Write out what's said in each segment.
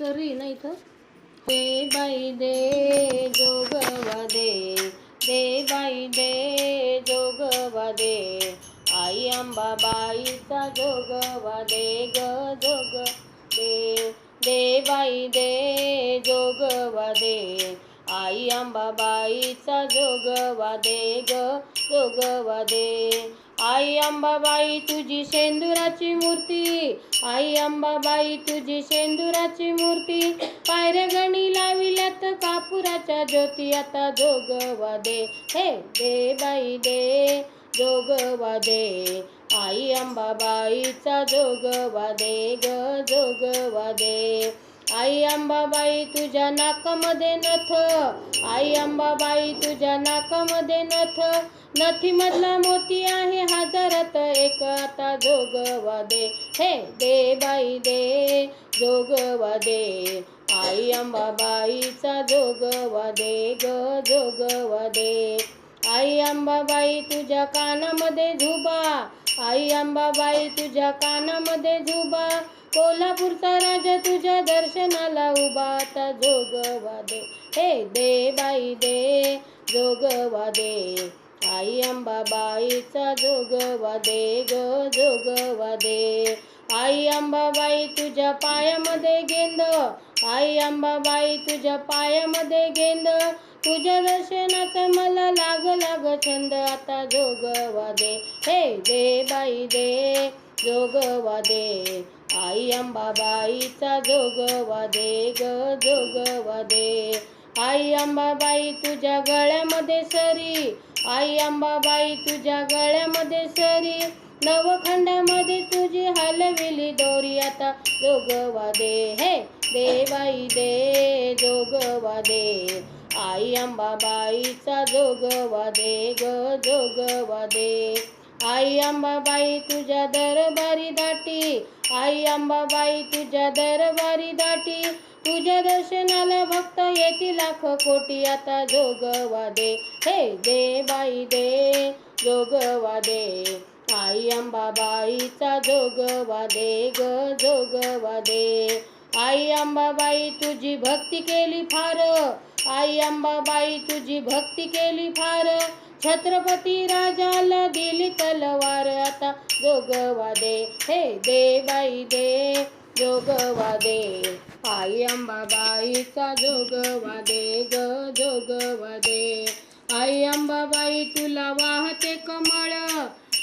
सरी ना इथं दे बाई दे जोगवा दे. दे बाई दे जोगवा दे. आई अंबाबाईचा जोगवा दे ग जोग दे. दे बाई दे जोगवा दे. आई अंबाबाईचा जोगवा दे ग जोगवा दे. आई अंबाबाई तुझी शेंदुराची मूर्ती. आई अंबाबाई तुझी शेंदुराची मूर्ती. पायऱ्या गणी लाविल्यात कापुराच्या ज्योती. आता जोगवा दे हे दे बाई दे जोगवा दे आई अंबाबाईचा जोगवा दे ग जोगवा दे आई अंबाबाई तुझ्या नाकामध्ये नथ. आई अंबाबाई तुझ्या नाकामध्ये नथ. नथी मधला मोती आहे हजारात एक. आता जोगवा दे हे दे बाई दे. जोगवा दे आई अंबाबाईचा जोगवा दे ग जोगवा दे आई अंबाबाई तुझ्या कानामध्ये झुबा. आई अंबाबाई तुझ्या कानामध्ये झुबा. कोल्हापूरचा राजा तुझ्या दर्शनाला उभा आता जोगवा दे हे दे बाई दे जोगवा दे आई अंबाबाईचा जोगवा दे ग जोगवा दे आई अंबाबाई तुझ्या पायामध्ये गेंद. आई अंबाबाई तुझ्या पायामध्ये गेंद. तुझ्या दर्शनाचा मला लाग लाग छंद. आता जोगवा दे हे दे बाई दे जोगवा दे आई अंबाबाईचा जोगवा दे ग जोगवा दे आई अंबाबाई तुझ्या गळ्यामध्ये सरी आई अंबाबाई तुझ्या गळ्यामध्ये सरी. नवखंडामध्ये तुझी हलविली दोरी आता जोगवा दे हे देवाई दे जोगवा दे आई अंबाबाईचा जोगवा दे ग जोगवा दे आई अंबाबाई तुझ्या दरबारी दाटी. आई अंबाबाई तुझ्या दरबारी दाटी. तुझ्या दर्शनाला भक्त येतील लाख कोटी. आता जोगवा दे हे दे बाई दे जोगवा दे आई अंबाबाईचा जोगवा दे ग जोगवा दे आई अंबाबाई तुझी भक्ती केली फार. आई अंबाबाई तुझी भक्ती केली फार. छत्रपती राजाला दिली तलवार. आता जोगवा दे हे दे बाई दे जोगवा दे आई अंबाबाईचा जोगवा दे ग जोगवा दे आई अंबाबाई तुला वाहते कमळ.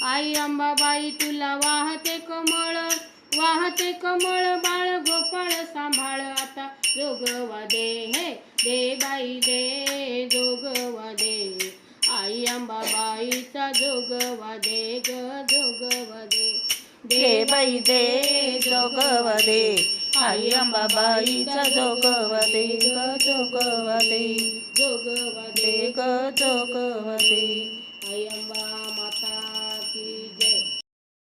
आई अंबाबाई तुला वाहते कमळ. वाहते कमळ बाळ गोपाळ सांभाळ. जोगवा दे हे दे बाई दे जोगवा दे आई अंबाबाईचा जोगवा दे ग जोगवा दे दे बाई दे जोगवा दे आई अंबाबाईचा जोगवा दे ग जोगवा दे जोगवा दे ग जोगवा दे आई अंबा माता